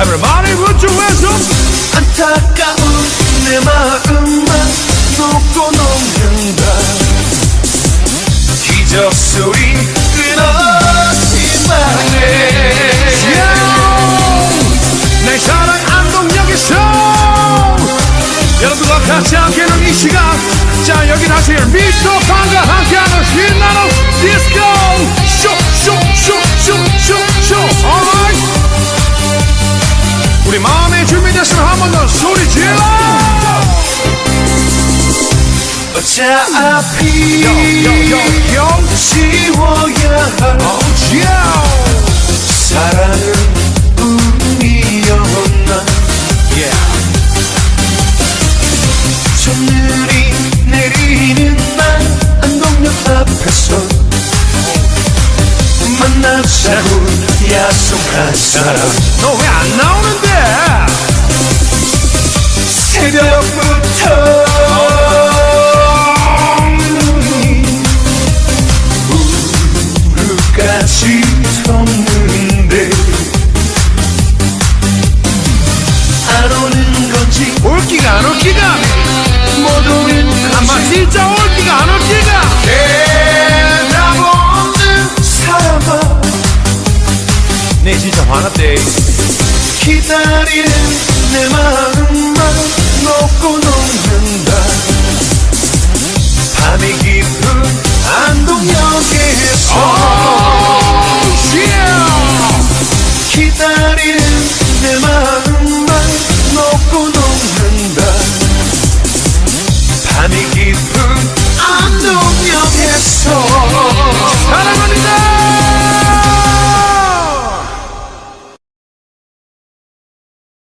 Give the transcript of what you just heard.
everybody your hands up. 안타까운 내 마음만 놓고 녹는다 기적 소리 같이 함께하는 이 시간. 자 여기 다시 미스터 판과 함께하는 신나는 디스코 쇼쇼쇼쇼쇼쇼. Alright. 우리 마음이 준비됐으면 한 번 더 소리 질러. 어차피 지워야 할 사랑은 꿈이었나 첫 약속한 사람 너왜안 나오 화났대. 기다리는 내 마음만 놓고 녹는다